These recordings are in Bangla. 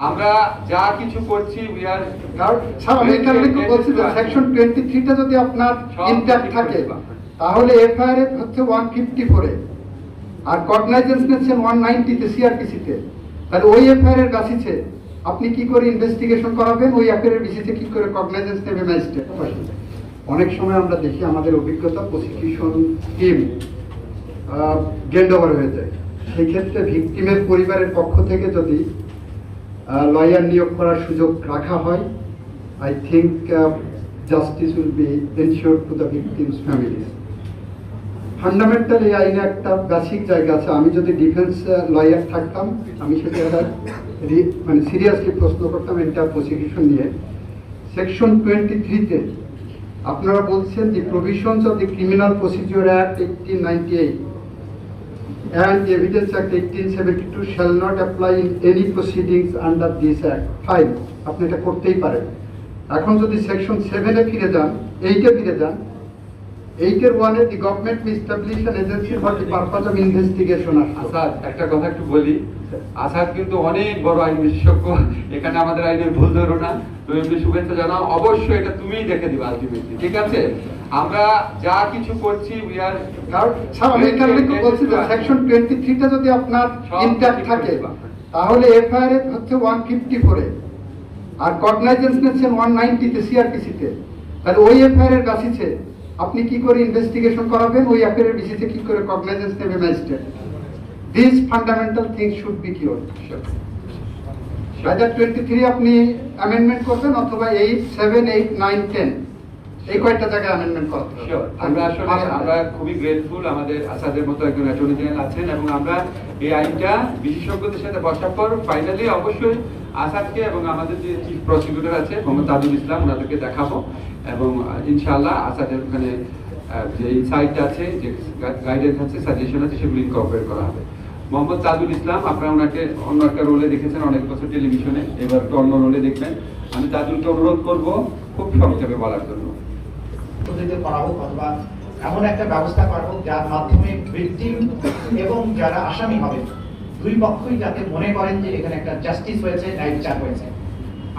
আমরা যা কিছু করছি উই আর কারণ স্যার আমি একটু বলছি যে সেকশন টোয়েন্টি থ্রিটা যদি আপনার ইনট্যাক্ট থাকে। তাহলে এফআইআর হচ্ছে ওয়ান ফিফটি ফোরে আর কগনাইজেন্স নিচ্ছেন ওয়ান নাইনটিতে সিআরপিসিতে তাহলে ওই এফআইআর এর বাসিছে আপনি কি করে ইনভেস্টিগেশন করাবেন? ওই এফআইআর এর বেসিসে কি করে কগনাইজেন্স নেবে ম্যাজিস্ট্রেট অনেক সময় আমরা দেখি আমাদের অভিজ্ঞতা প্রসিকিউশন টিম গেন্ড ওভার হয়ে যায়। সেই ক্ষেত্রে ভিকটিমের পরিবারের পক্ষ থেকে যদি লয়ার নিয়োগ করার সুযোগ রাখা হয়। I think justice will be ensure to the victims families fundamental এই আইনে একটা বেসিক জায়গা আছে। আমি যদি ডিফেন্স লয়ার থাকতাম, আমি সেটা একটা মানে সিরিয়াসলি প্রশ্ন করতাম এন্টার প্রসিকিউশন নিয়ে। সেকশন টোয়েন্টি থ্রিতে আপনারা বলছেন the provisions of the criminal procedure act eighteen ninety eight and Evidence Act 1872 shall not apply in any proceedings under this act. Fine, আপনি এটা করতেই পারেন এখন যদি সেকশন সেভেনে ফিরে যান এইটে ফিরে যান এইটের ওয়ানে the government establish an agency for the purpose of investigation Asad একটা কথা একটু বলি। আসাদ কিন্তু অনেক বড় আইন বিশেষজ্ঞ। এখানে আমাদের আইনের ভুল ধরো না। তো এমনি শুভেচ্ছা জানাও। অবশ্যই এটা তুমিই দেখে দিবে আলটিমেটলি ঠিক আছে? আমরা যা কিছু করছি উই আর কারণ স্যার আমি কারণে বলছি যে সেকশন টোয়েন্টি থ্রিটা যদি আপনার ইনট্যাক্ট থাকে তাহলে এফআইআর হচ্ছে ওয়ান ফিফটি ফোরে আর কগনাইজেন্স নিচ্ছেন ওয়ান নাইনটিতে তাহলে ওই এফআইআর এর বাসিছে আপনি কি করে ইনভেস্টিগেশন করাবেন? ওই অ্যাপের এর বেসিসে কি করে কগনাইজেন্স নেবে magistrate this fundamental thing should be cure হাজার টোয়েন্টি থ্রি আপনি অ্যামেন্ডমেন্ট করবেন, অথবা eight seven eight nine ten এই কয়েকটা জায়গায় অ্যামেন্ডমেন্ট করতে. আমরা আসলে আমরা খুবই গ্রেটফুল আমাদের আসাদের মতো একজন অ্যাটর্নি জেনারেল আছেন এবং আমরা এই আইনটা বিশেষজ্ঞদের সাথে বসার পর ফাইনালি অবশ্যই আসাদকে এবং আমাদের যে চিফ প্রসিকিউটর আছে মোহাম্মদ তাজুল ইসলাম ওনাদেরকে দেখাবো এবং ইনশাআল্লাহ আসাদের ওখানে যে ইনসাইট আছে যে গাইডেন্স আছে সাজেশন আছে সেগুলো ইনকর্পোরেট করা হবে। মোহাম্মদ তাজুল ইসলাম আপনারা ওনাকে অন্য একটা রোলে দেখেছেন অনেক বছর টেলিভিশনে এবার অন্য রোলে দেখবেন। আমি তাজুলকে অনুরোধ করব খুব সংক্ষেপে বলার জন্য। পদ্ধতিতে করা হোক অথবা এমন একটা ব্যবস্থা করা হোক যার মাধ্যমে ভিকটিম এবং যারা আসামি হবে, দুই পক্ষই যাতে মনে করেন যে এখানে একটা জাস্টিস হয়েছে ন্যায় বিচার হয়েছে।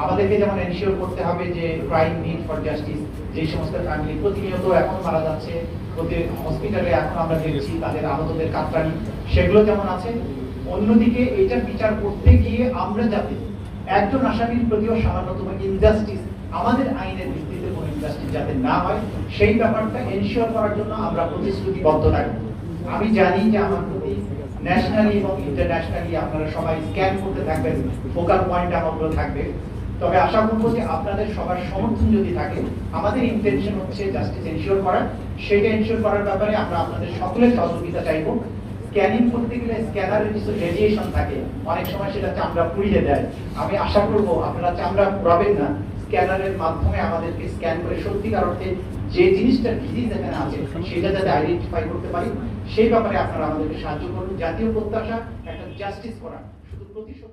আমাদেরকে যেমন এনশিওর করতে হবে যে ক্রাইম নিড ফর জাস্টিস যে সমস্ত ফ্যামিলি প্রতিনিয়ত এখন মারা যাচ্ছে প্রতি হসপিটালে এখন আমরা দেখছি তাদের আহতদের কাতরানি সেগুলো যেমন আছে। অন্যদিকে এইটার বিচার করতে গিয়ে আমরা যাতে একজন আসামির প্রতিও সামান্যতম ইনজাস্টিস আমাদের আইনের ভিত্তিতে কোনো ইনজাস্টিস যাতে না হয়, সেই ব্যাপারটা এনশিওর করার জন্য আমরা প্রতিশ্রুতিবদ্ধ থাকব। আমি জানি যে আমার প্রতি ন্যাশনালি এবং ইন্টারন্যাশনালি আপনারা সবাই স্ক্যান করতে থাকবেন ফোকাল পয়েন্ট আমাগুলো থাকবে। তবে আশা করব যে আপনাদের সবার সমর্থন যদি থাকে, আমাদের ইন্টেনশন হচ্ছে জাস্টিস এনশিওর করা সেটা এনশিওর করার ব্যাপারে আমরা আপনাদের সকলের সহযোগিতা চাইব। স্ক্যানিং করতে গেলে স্ক্যানারের কিছু রেডিয়েশন থাকে, অনেক সময় সেটা চামড়া পুড়িয়ে দেয়। আমি আশা করব আপনারা চামড়া পুরাবেন না স্ক্যানারের মাধ্যমে আমাদেরকে স্ক্যান করে সত্যিকার অর্থে যে জিনিসটা ডিজিজ এখানে আছে, সেটা যাতে আইডেন্টিফাই করতে পারি, সেই ব্যাপারে আপনারা আমাদেরকে সাহায্য করুন। জাতীয় প্রত্যাশা, একটা জাস্টিস করা, শুধু প্রতিশোধ